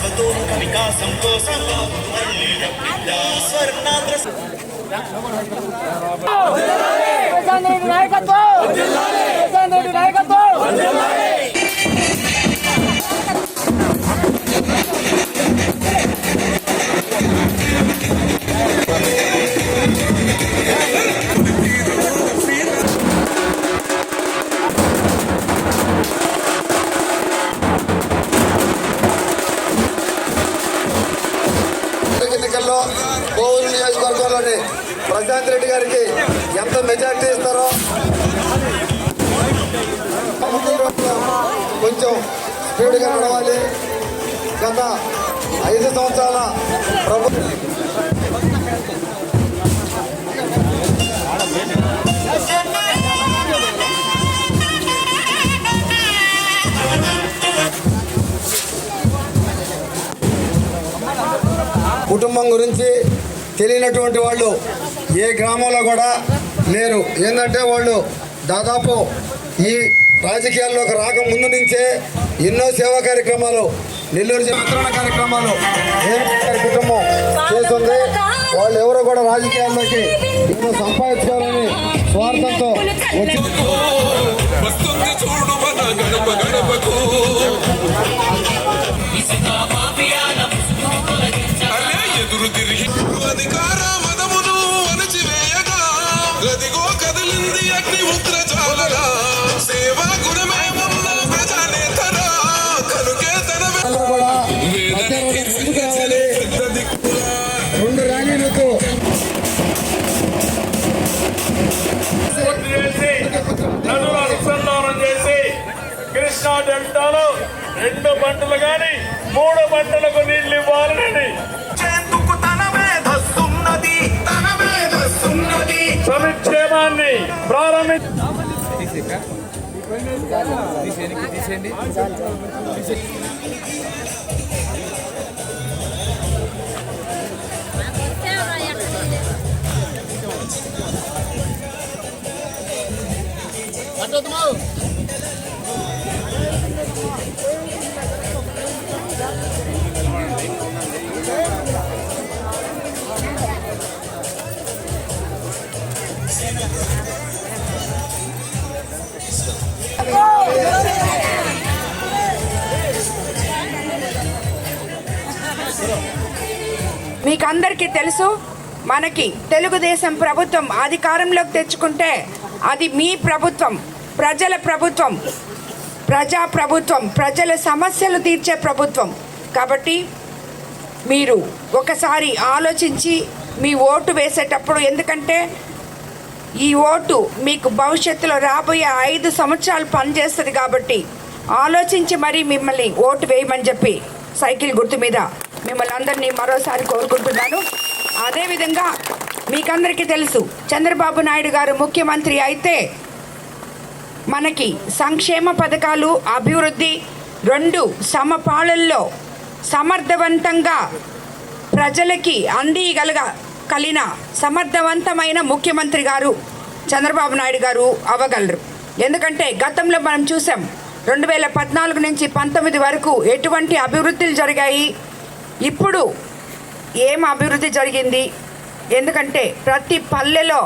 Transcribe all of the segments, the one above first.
సర్వతోముఖ వికాసం కోసం స్వర్ణాంధ్ర నాయకత్వం ఎన్నికల్లో కోవూరు నియోజకవర్గంలోని ప్రశాంత్ రెడ్డి గారికి ఎంత మెజార్టీ ఇస్తారో కొంచెం స్పీడ్గా నడవాలి. గత ఐదు సంవత్సరాల ప్రభుత్వం కుటుంబం గురించి తెలియనటువంటి వాళ్ళు ఏ గ్రామంలో కూడా లేరు. ఏంటంటే వాళ్ళు దాదాపు ఈ రాజకీయాల్లోకి రాక ముందు నుంచే ఎన్నో సేవా కార్యక్రమాలు నెల్లూరు వితరణ కార్యక్రమాలు కుటుంబం చేస్తుంది. వాళ్ళు ఎవరు కూడా రాజకీయాల్లోకి ఎన్నో సంపాదించుకోవాలని స్వార్థంతో వచ్చి వస్తుంది చూడు ఎదురు తిరిగి అధికార మదమును అణచివేయగా. గదిగో కదిలింది అగ్ని ముద్ర చాలగా సేవా గుణమే ఉన్న ప్రజానేతరా. కనుకే తన రెండు నదులు అనుసంధానం చేసి కృష్ణా డెల్టాలో రెండు పంటలు గాని మూడు పంటలకు నీళ్ళు ఇవ్వాలని మేధస్సున్నది సమిక్షేమాన్ని ప్రారంభి మీకు అందరికీ తెలుసు మనకి తెలుగుదేశం ప్రభుత్వం అధికారంలోకి తెచ్చుకుంటే అది మీ ప్రభుత్వం ప్రజల ప్రభుత్వం ప్రజా ప్రభుత్వం ప్రజల సమస్యలు తీర్చే ప్రభుత్వం. కాబట్టి మీరు ఒకసారి ఆలోచించి మీ ఓటు వేసేటప్పుడు ఎందుకంటే ఈ ఓటు మీకు భవిష్యత్తులో రాబోయే ఐదు సంవత్సరాలు పనిచేస్తుంది కాబట్టి ఆలోచించి మరీ మిమ్మల్ని ఓటు వేయమని చెప్పి సైకిల్ గుర్తు మీద మిమ్మల్ని అందరినీ మరోసారి కోరుకుంటున్నాను. అదేవిధంగా మీకందరికీ తెలుసు చంద్రబాబు నాయుడు గారు ముఖ్యమంత్రి అయితే మనకి సంక్షేమ పథకాలు అభివృద్ధి రెండు సమపాళల్లో సమర్థవంతంగా ప్రజలకి అందియగలగ కలిగిన సమర్థవంతమైన ముఖ్యమంత్రి గారు చంద్రబాబు నాయుడు గారు అవ్వగలరు. ఎందుకంటే గతంలో మనం చూసాం రెండు వేల పద్నాలుగు నుంచి పంతొమ్మిది వరకు ఎటువంటి అభివృద్ధులు జరిగాయి ఇప్పుడు ఏం అభివృద్ధి జరిగింది? ఎందుకంటే ప్రతి పల్లెలో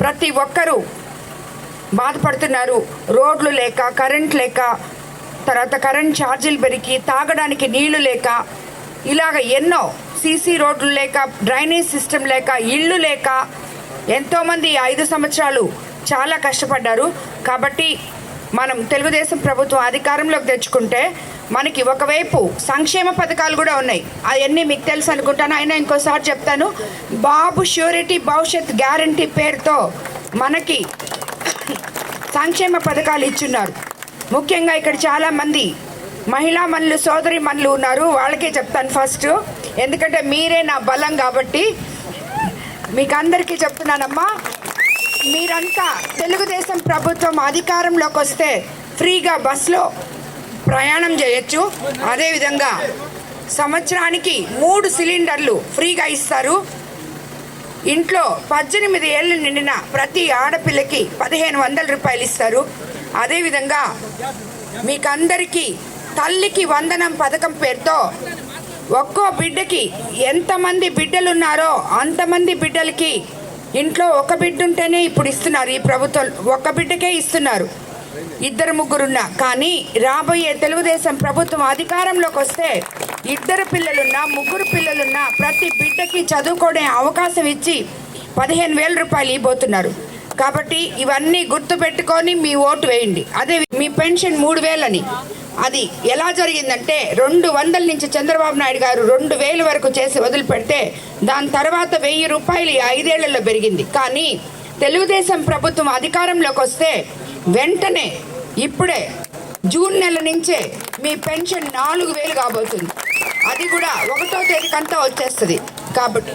ప్రతి ఒక్కరూ బాధపడుతున్నారు. రోడ్లు లేక కరెంట్ లేక తర్వాత కరెంట్ ఛార్జీలు పెరిగి తాగడానికి నీళ్ళు లేక ఇలాగ ఎన్నో సీసీ రోడ్లు లేక డ్రైనేజ్ సిస్టమ్ లేక ఇళ్ళు లేక ఎంతోమంది ఐదు సంవత్సరాలు చాలా కష్టపడ్డారు. కాబట్టి మనం తెలుగుదేశం ప్రభుత్వం అధికారంలోకి తెచ్చుకుంటే మనకి ఒకవైపు సంక్షేమ పథకాలు కూడా ఉన్నాయి. అవన్నీ మీకు తెలుసు అనుకుంటాను. అయినా ఇంకోసారి చెప్తాను. బాబు ష్యూరిటీ భవిష్యత్ గ్యారంటీ పేరుతో మనకి సంక్షేమ పథకాలు ఇచ్చున్నారు. ముఖ్యంగా ఇక్కడ చాలామంది మహిళా మనులు సోదరి మనులు ఉన్నారు. వాళ్ళకే చెప్తాను ఫస్ట్. ఎందుకంటే మీరే నా బలం కాబట్టి మీకు అందరికీ చెప్తున్నానమ్మా. మీరంతా తెలుగుదేశం ప్రభుత్వం అధికారంలోకి వస్తే ఫ్రీగా బస్సులో ప్రయాణం చేయొచ్చు. అదేవిధంగా సంవత్సరానికి మూడు సిలిండర్లు ఫ్రీగా ఇస్తారు. ఇంట్లో పద్దెనిమిది ఏళ్ళు నిండిన ప్రతి ఆడపిల్లకి పదిహేను వందల రూపాయలు ఇస్తారు. అదేవిధంగా మీకందరికీ తల్లికి వందనం పథకం పేరుతో ఒక్కో బిడ్డకి ఎంతమంది బిడ్డలున్నారో అంతమంది బిడ్డలకి ఇంట్లో ఒక బిడ్డ ఉంటేనే ఇప్పుడు ఇస్తున్నారు ఈ ప్రభుత్వం. ఒక్క బిడ్డకే ఇస్తున్నారు. ఇద్దరు ముగ్గురున్నా. కానీ రాబోయే తెలుగుదేశం ప్రభుత్వం అధికారంలోకి వస్తే ఇద్దరు పిల్లలున్నా ముగ్గురు పిల్లలున్నా ప్రతి బిడ్డకి చదువుకునే అవకాశం ఇచ్చి పదిహేను వేల రూపాయలు ఇవ్వబోతున్నారు. కాబట్టి ఇవన్నీ గుర్తు పెట్టుకొని మీ ఓటు వేయండి. అదే మీ పెన్షన్ మూడు వేలని. అది ఎలా జరిగిందంటే రెండు వందల నుంచి చంద్రబాబు నాయుడు గారు రెండు వేలు వరకు చేసి వదిలిపెడితే దాని తర్వాత వెయ్యి రూపాయలు ఐదేళ్ళలో పెరిగింది. కానీ తెలుగుదేశం ప్రభుత్వం అధికారంలోకి వస్తే వెంటనే ఇప్పుడే జూన్ నెల నుంచే మీ పెన్షన్ నాలుగు వేలు కాబోతుంది. అది కూడా ఒకటో తేదీకంతా వచ్చేస్తుంది. కాబట్టి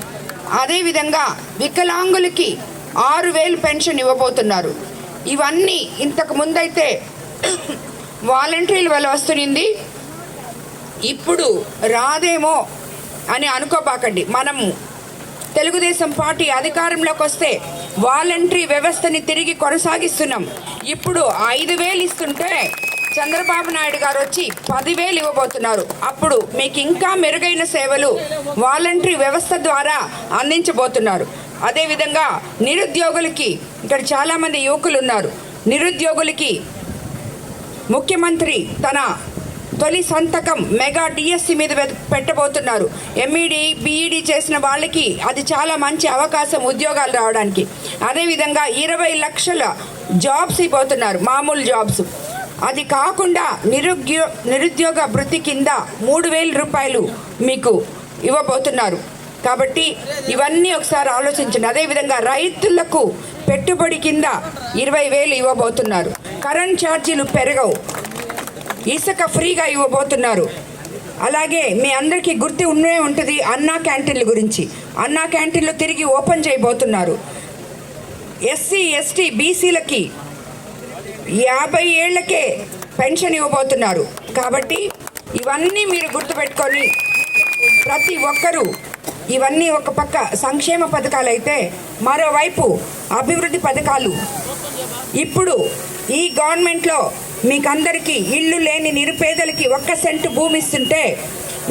అదేవిధంగా వికలాంగులకి ఆరు వేలు పెన్షన్ ఇవ్వబోతున్నారు. ఇవన్నీ ఇంతకు ముందైతే వాలంటీర్ల వల్ల వస్తుంది ఇప్పుడు రాదేమో అని అనుకోబాకండి. మనము తెలుగుదేశం పార్టీ అధికారంలోకి వస్తే వాలంటరీ వ్యవస్థని తిరిగి కొనసాగిస్తున్నాం. ఇప్పుడు ఐదు వేలు ఇస్తుంటే చంద్రబాబు నాయుడు గారు వచ్చి పదివేలు ఇవ్వబోతున్నారు. అప్పుడు మీకు ఇంకా మెరుగైన సేవలు వాలంటరీ వ్యవస్థ ద్వారా అందించబోతున్నారు. అదేవిధంగా నిరుద్యోగులకి ఇక్కడ చాలామంది యువకులు ఉన్నారు. నిరుద్యోగులకి ముఖ్యమంత్రి తన తొలి సంతకం మెగా డిఎస్సి మీద పెట్టబోతున్నారు. ఎంఈడి బిఈడి చేసిన వాళ్ళకి అది చాలా మంచి అవకాశం ఉద్యోగాలు రావడానికి. అదేవిధంగా ఇరవై లక్షల జాబ్స్ ఇవ్వబోతున్నారు మామూలు జాబ్స్. అది కాకుండా నిరుద్యో నిరుద్యోగ వృత్తి కింద మూడు వేల రూపాయలు మీకు ఇవ్వబోతున్నారు. కాబట్టి ఇవన్నీ ఒకసారి ఆలోచించండి. అదేవిధంగా రైతులకు పెట్టుబడి కింద ఇరవై వేలు ఇవ్వబోతున్నారు. కరెంట్ ఛార్జీలు పెరగవు. ఇసుక ఫ్రీగా ఇవ్వబోతున్నారు. అలాగే మీ అందరికీ గుర్తు ఉండే ఉంటుంది అన్నా క్యాంటీన్ల గురించి. అన్నా క్యాంటీన్లు తిరిగి ఓపెన్ చేయబోతున్నారు. ఎస్సీ ఎస్టీ బీసీలకి యాభై ఏళ్ళకే పెన్షన్ ఇవ్వబోతున్నారు. కాబట్టి ఇవన్నీ మీరు గుర్తుపెట్టుకొని ప్రతి ఒక్కరూ ఇవన్నీ ఒక పక్క సంక్షేమ పథకాలు అయితే మరోవైపు అభివృద్ధి పథకాలు. ఇప్పుడు ఈ గవర్నమెంట్లో మీకందరికీ ఇల్లు లేని నిరుపేదలకి ఒక్క సెంటు భూమి ఇస్తుంటే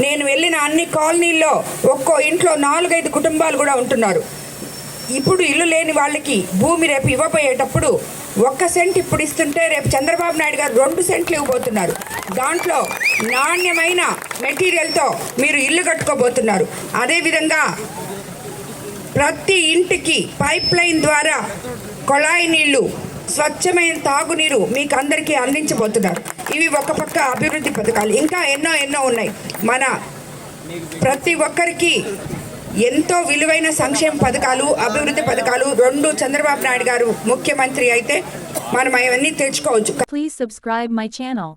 నేను వెళ్ళిన అన్ని కాలనీల్లో ఒక్కో ఇంట్లో నాలుగైదు కుటుంబాలు కూడా ఉంటున్నారు. ఇప్పుడు ఇల్లు లేని వాళ్ళకి భూమి రేపు ఇవ్వబోయేటప్పుడు ఒక్క సెంట్ ఇప్పుడు ఇస్తుంటే రేపు చంద్రబాబు నాయుడు గారు రెండు సెంట్లు ఇవ్వబోతున్నారు. దాంట్లో నాణ్యమైన మెటీరియల్తో మీరు ఇల్లు కట్టుకోబోతున్నారు. అదేవిధంగా ప్రతి ఇంటికి పైప్ లైన్ ద్వారా కొళాయి నీళ్ళు స్వచ్ఛమైన తాగునీరు మీకు అందరికీ అందించబోతున్నారు. ఇవి ఒక పక్క అభివృద్ధి పథకాలు. ఇంకా ఎన్నో ఎన్నో ఉన్నాయి. మన ప్రతి ఒక్కరికి ఎంతో విలువైన సంక్షేమ పథకాలు అభివృద్ధి పథకాలు. రెండు చంద్రబాబు నాయుడు గారు ముఖ్యమంత్రి అయితే మనం అవన్నీ తెచ్చుకోవచ్చు. Please subscribe my channel